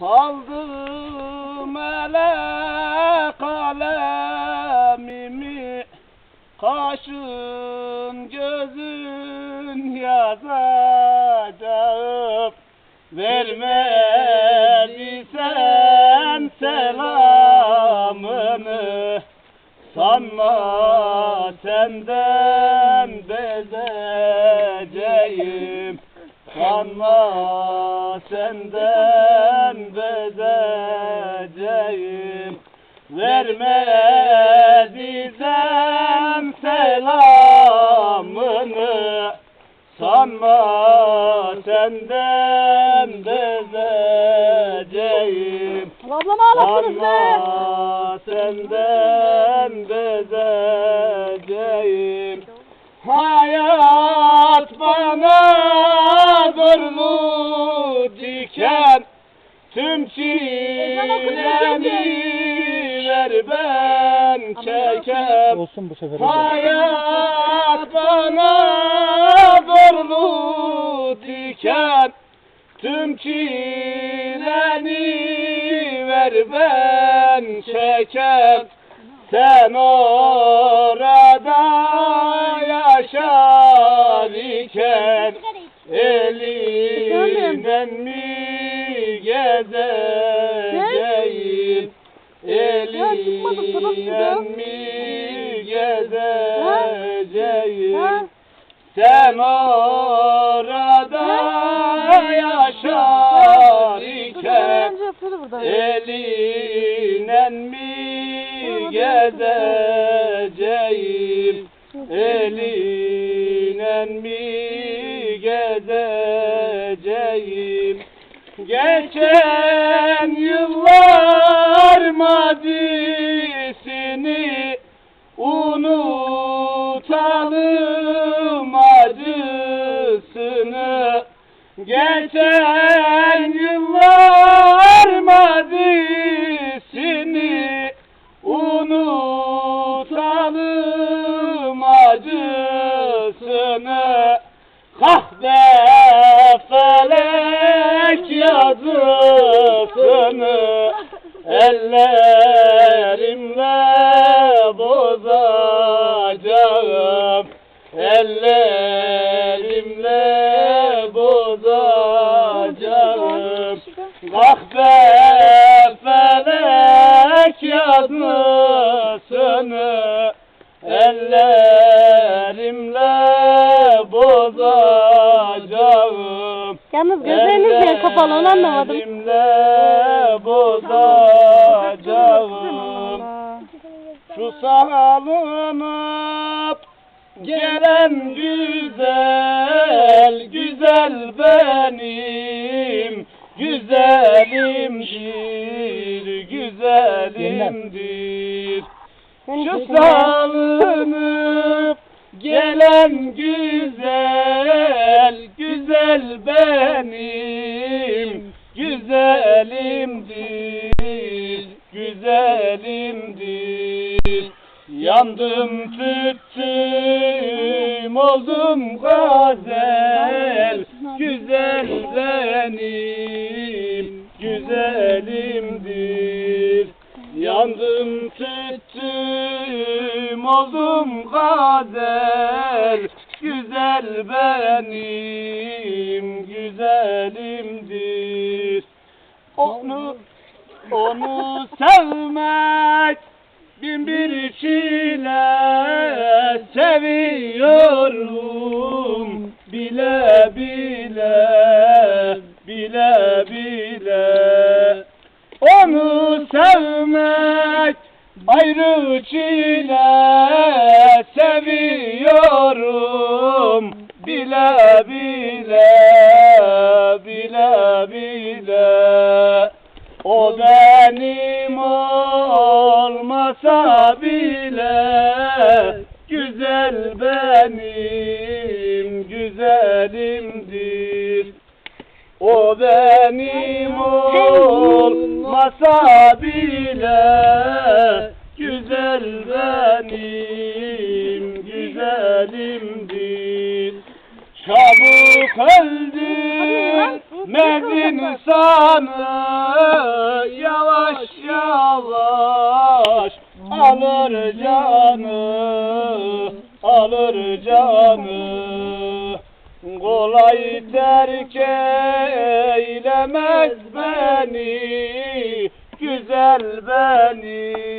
Aldım ele kalemimi Kaşın gözün yazacağım Vermedi sen selamını. Sanma senden bezeceğim Sanma senden Vermedi sen selamını. Sanma senden bezeceğim Ablam ağlattınız be. Senden bezeceğim Hayat bana zorlu diken Tüm çileni ver ben çekem Olsun bu sefer. Hayat bana zorlu diken. Tüm çileni ver ben çekem Sen orada yaşar iken. Elinden mi gezeceğim Elinden mi gezeceğim. Sen orada yaşar iken. Elinen mi gezeceğim. Elinen mi gezeceğim. Geçen acısını Geçen yıllar mazisini Unutalım acısını. Kahve felek yazısını bozacağım Kahve felek yazısını Ellerimle bozacağım. Yalnız gözleriniz niye kapalı onu anlamadım. Ellerimle bozacağım. Şu salınıp gelen güzel şu salınıp gelen güzel, güzel benim güzelimdir, güzelimdir. Yandım tüttüm oldum gazel, güzel benim güzelimdir. Yandım tüttüm gazel Güzel benim güzelimdir. Onu onu sevmek bin bir çile seviyorum. Bile bile bile bile. Onu sevmek ayrı çile seviyorum bile bile bile bile. O benim olmasa bile güzel benim güzelimdir. O benim olmasa bile güzel benim öldü Mez insanı yavaş yavaş alır canı, alır canı. Kolay terk eylemez beni, güzel beni.